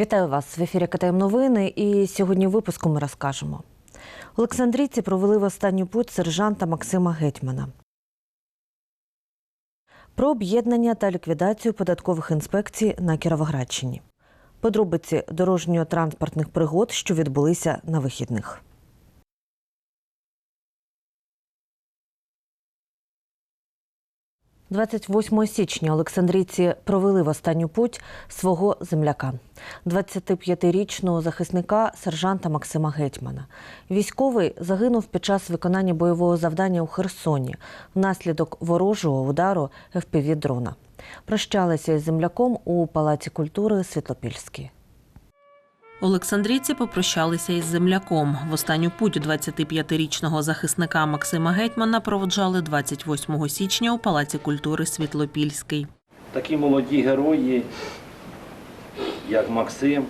Вітаю вас в ефірі КТМ Новини. І сьогодні в випуску ми розкажемо. Олександрійці провели в останню путь сержанта Максима Гетьмана. Про об'єднання та ліквідацію податкових інспекцій на Кіровоградщині. Подробиці дорожньо-транспортних пригод, що відбулися на вихідних. – 28 січня Олександрійці провели в останню путь свого земляка, 25-річного захисника сержанта Максима Гетьмана. Військовий загинув під час виконання бойового завдання у Херсоні внаслідок ворожого удару ФПВ дрона. Прощалися із земляком у Палаці культури Світлопільській. Олександрійці попрощалися із земляком. В останню путь 25-річного захисника Максима Гетьмана проводжали 28 січня у Палаці культури Світлопільський. Такі молоді герої, як Максим,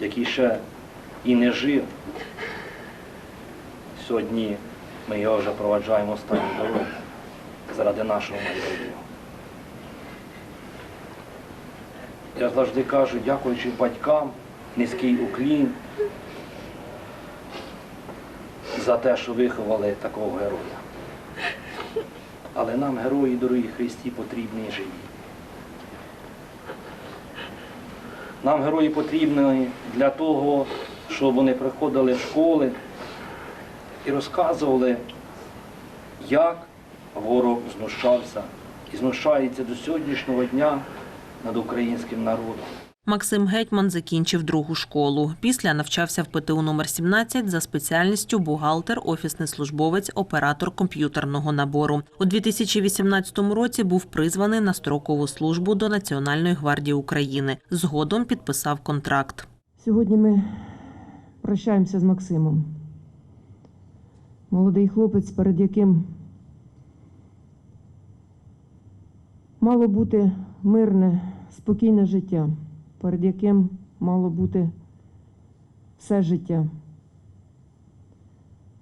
який ще і не жив. Сьогодні ми його вже проваджаємо останню дорогу заради нашого майбутнього. Я завжди кажу, дякуючи батькам, низький уклін за те, що виховали такого героя. Але нам, герої, дорогі Христі, потрібні живі. Нам герої потрібні для того, щоб вони приходили в школи і розказували, як ворог знущався і знущається до сьогоднішнього дня над українським народом. Максим Гетьман закінчив другу школу. Після навчався в ПТУ номер 17 за спеціальністю бухгалтер, офісний службовець, оператор комп'ютерного набору. У 2018 році був призваний на строкову службу до Національної гвардії України. Згодом підписав контракт. Сьогодні ми прощаємося з Максимом. Молодий хлопець, перед яким мало бути мирне, спокійне життя, перед яким мало бути все життя,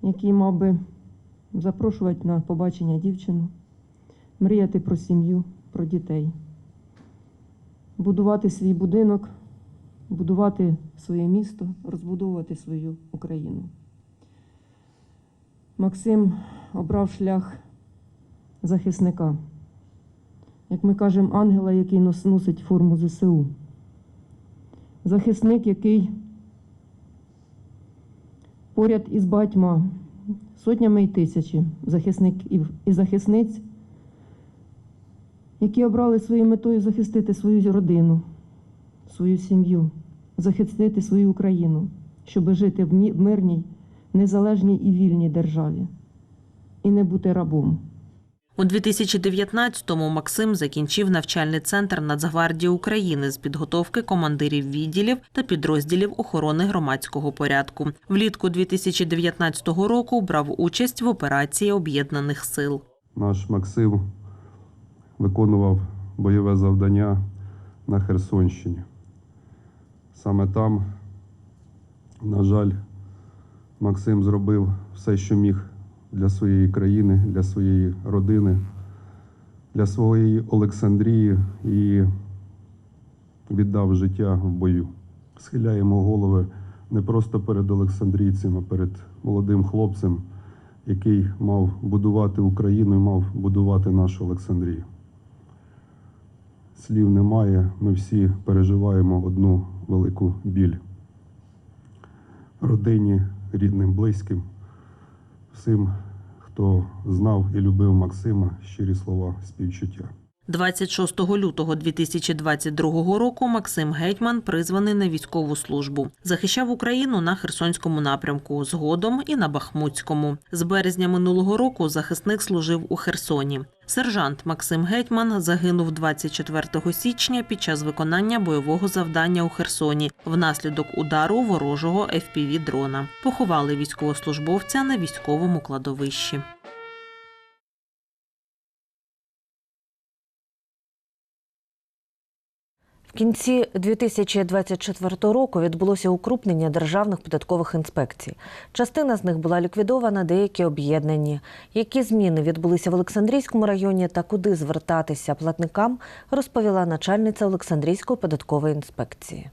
який мав би запрошувати на побачення дівчину, мріяти про сім'ю, про дітей, будувати свій будинок будувати своє місто, розбудовувати свою Україну. Максим обрав шлях захисника, як ми кажемо, ангела, який нос- носить форму ЗСУ. Захисник, який поряд із батьма, сотнями і тисячі захисників і захисниць, які обрали своєю метою захистити свою родину, свою сім'ю, захистити свою Україну, щоб жити в мирній, незалежній і вільній державі і не бути рабом. У 2019-му Максим закінчив навчальний центр Нацгвардії України з підготовки командирів відділів та підрозділів охорони громадського порядку. Влітку 2019 року брав участь в операції об'єднаних сил. Наш Максим виконував бойове завдання на Херсонщині. Саме там, на жаль, Максим зробив все, що міг для своєї країни, для своєї родини, для своєї Олександрії і віддав життя в бою. Схиляємо голови не просто перед олександрійцем, а перед молодим хлопцем, який мав будувати Україну і мав будувати нашу Олександрію. Слів немає, ми всі переживаємо одну велику біль. Родині, рідним, близьким, всім, хто знав і любив Максима, щирі слова співчуття. 26 лютого 2022 року Максим Гетьман призваний на військову службу. Захищав Україну на Херсонському напрямку, згодом і на Бахмутському. З березня минулого року захисник служив у Херсоні. Сержант Максим Гетьман загинув 24 січня під час виконання бойового завдання у Херсоні внаслідок удару ворожого fpv дрона. Поховали військовослужбовця на військовому кладовищі. В кінці 2024 року відбулося укрупнення державних податкових інспекцій. Частина з них була ліквідована, деякі об'єднані. Які зміни відбулися в Олександрійському районі та куди звертатися платникам, розповіла начальниця Олександрійської податкової інспекції.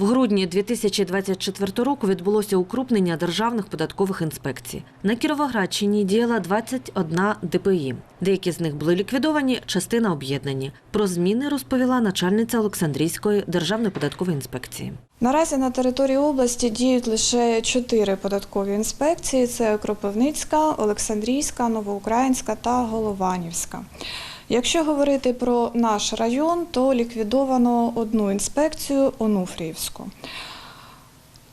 В грудні 2024 року відбулося укрупнення державних податкових інспекцій. На Кіровоградщині діяла 21 ДПІ. Деякі з них були ліквідовані, частина об'єднані. Про зміни розповіла начальниця Олександрійської державної податкової інспекції. Наразі на території області діють лише чотири податкові інспекції: це Кропивницька, Олександрійська, Новоукраїнська та Голованівська. Якщо говорити про наш район, то ліквідовано одну інспекцію Онуфріївську.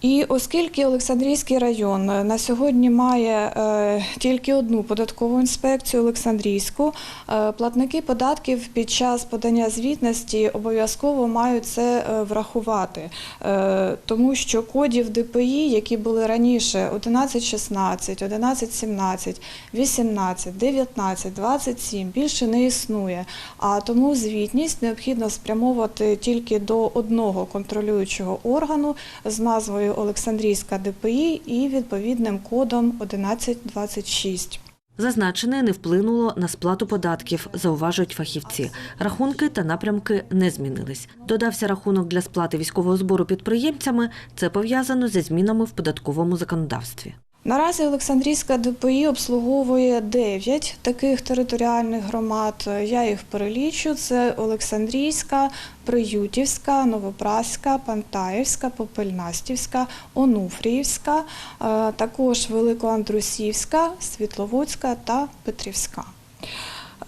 І оскільки Олександрійський район на сьогодні має е, тільки одну податкову інспекцію Олександрійську, е, платники податків під час подання звітності обов'язково мають це е, врахувати, е, тому що кодів ДПІ, які були раніше 1116, 1117, 18, 19, 27, більше не існує. А тому звітність необхідно спрямовувати тільки до одного контролюючого органу з назвою Олександрійська ДПІ і відповідним кодом 1126. Зазначене не вплинуло на сплату податків, зауважують фахівці. Рахунки та напрямки не змінились. Додався рахунок для сплати військового збору підприємцями. Це пов'язано зі змінами в податковому законодавстві. Наразі Олександрійська ДПІ обслуговує 9 таких територіальних громад. Я їх перелічу: це Олександрійська, Приютівська, Новопраська, Пантаївська, Попельнастівська, Онуфріївська, е, також Великоандрусівська, Світловодська та Петрівська.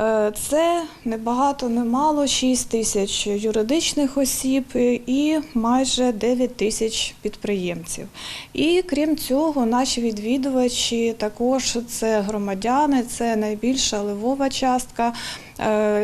Е, Це не багато, не мало 6 тисяч юридичних осіб і майже 9 тисяч підприємців. І крім цього, наші відвідувачі також це громадяни, це найбільша левова частка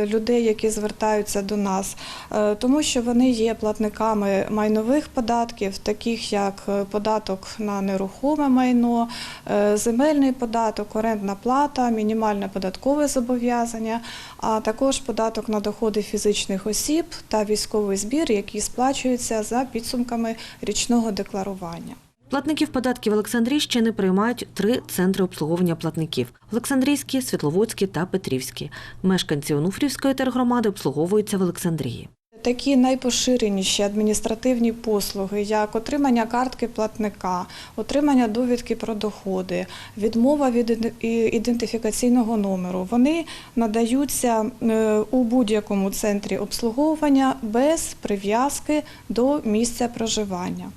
людей, які звертаються до нас, е, тому що вони є платниками майнових податків, таких як е, податок на нерухоме майно, е, земельний податок, орендна плата, мінімальне податкове зобов'язання, а також податок на доходи фізичних осіб та військовий збір, які сплачуються за підсумками річного декларування. Платників податків Олександрійщини приймають три центри обслуговування платників: Олександрійський, Світловодський та Петрівський. Мешканці Онуфрівської тергромади обслуговуються в Олександрії. Такі найпоширеніші адміністративні послуги, як отримання картки платника, отримання довідки про доходи, відмова від ідентифікаційного номеру, вони надаються е, у будь-якому центрі обслуговування без прив'язки до місця проживання.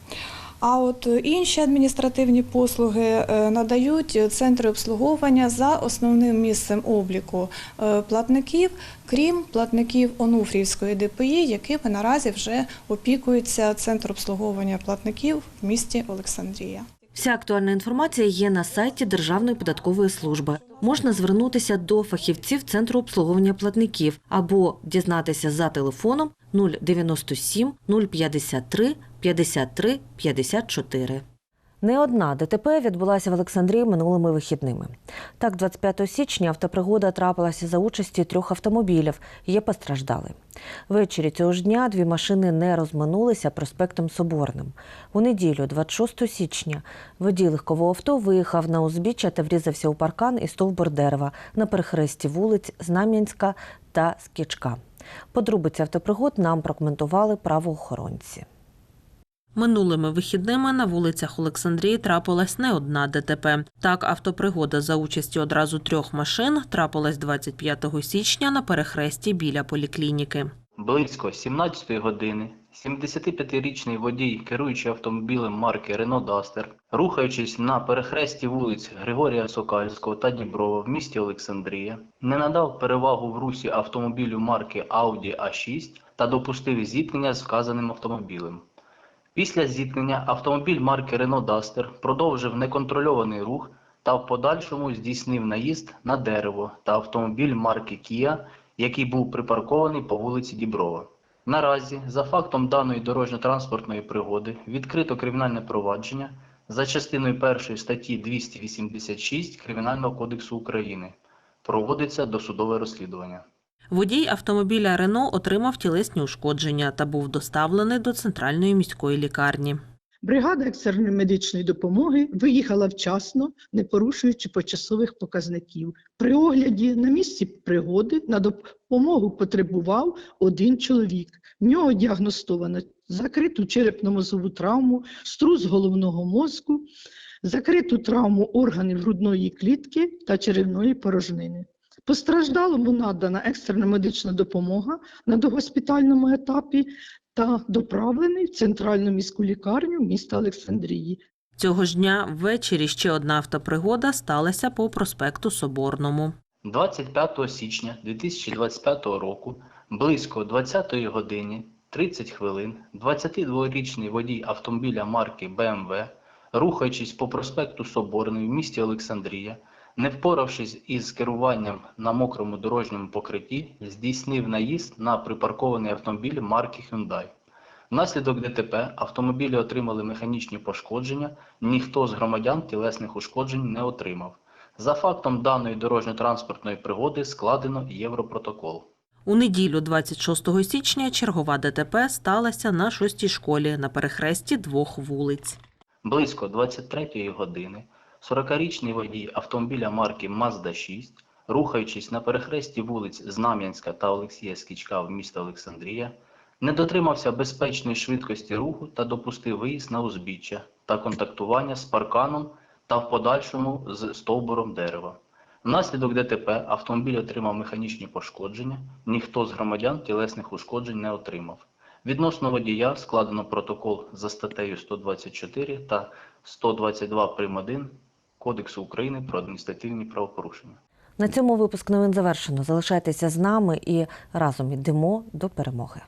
А от інші адміністративні послуги е, надають центри обслуговування за основним місцем обліку е, платників, крім платників Онуфрівської ДПІ, якими наразі вже опікується центр обслуговування платників в місті Олександрія. Вся актуальна інформація є на сайті Державної податкової служби. Можна звернутися до фахівців Центру обслуговування платників або дізнатися за телефоном 097 053 53 54. Не одна ДТП відбулася в Олександрії минулими вихідними. Так, 25 січня автопригода трапилася за участі трьох автомобілів. Є постраждали. Ввечері цього ж дня дві машини не розминулися проспектом Соборним. У неділю, 26 січня, водій легкового авто виїхав на узбіччя та врізався у паркан і стовбур дерева на перехресті вулиць Знам'янська та Скічка. Подробиці автопригод нам прокоментували правоохоронці. Минулими вихідними на вулицях Олександрії трапилась не одна ДТП. Так, автопригода за участі одразу трьох машин трапилась 25 січня на перехресті біля поліклініки. Близько 17 години 75-річний водій, керуючи автомобілем марки Renault Duster, рухаючись на перехресті вулиць Григорія Сокальського та Діброва в місті Олександрія, не надав перевагу в русі автомобілю марки Audi A6 та допустив зіткнення з вказаним автомобілем. Після зіткнення автомобіль марки Renault Duster продовжив неконтрольований рух та в подальшому здійснив наїзд на дерево та автомобіль марки Kia, який був припаркований по вулиці Діброва. Наразі, за фактом даної дорожньо-транспортної пригоди, відкрито кримінальне провадження за частиною 1 статті 286 Кримінального кодексу України. Проводиться досудове розслідування. Водій автомобіля Рено отримав тілесні ушкодження та був доставлений до центральної міської лікарні. Бригада екстреної медичної допомоги виїхала вчасно, не порушуючи почасових показників. При огляді на місці пригоди на допомогу потребував один чоловік. В нього діагностовано закриту черепно-мозову травму, струс головного мозку, закриту травму органів грудної клітки та черевної порожнини. Постраждалому надана екстрена медична допомога на догоспітальному етапі та доправлений в центральну міську лікарню міста Олександрії. Цього ж дня ввечері ще одна автопригода сталася по проспекту Соборному. 25 січня 2025 року близько 20 годині 30 хвилин 22-річний водій автомобіля марки BMW, рухаючись по проспекту Соборний в місті Олександрія, не впоравшись із керуванням на мокрому дорожньому покритті, здійснив наїзд на припаркований автомобіль марки Hyundai. Внаслідок ДТП автомобілі отримали механічні пошкодження, ніхто з громадян тілесних ушкоджень не отримав. За фактом даної дорожньо-транспортної пригоди складено Європротокол. У неділю, 26 січня, чергова ДТП сталася на шостій школі на перехресті двох вулиць. Близько 23-ї години 40-річний водій автомобіля марки Mazda 6, рухаючись на перехресті вулиць Знам'янська та Олексія Скічка в місто Олександрія, не дотримався безпечної швидкості руху та допустив виїзд на узбіччя та контактування з парканом та в подальшому з стовбуром дерева. Внаслідок ДТП автомобіль отримав механічні пошкодження, ніхто з громадян тілесних ушкоджень не отримав. Відносно водія складено протокол за статтею 124 та 122 прим. 1 Кодексу України про адміністративні правопорушення. На цьому випуск новин завершено. Залишайтеся з нами і разом йдемо до перемоги.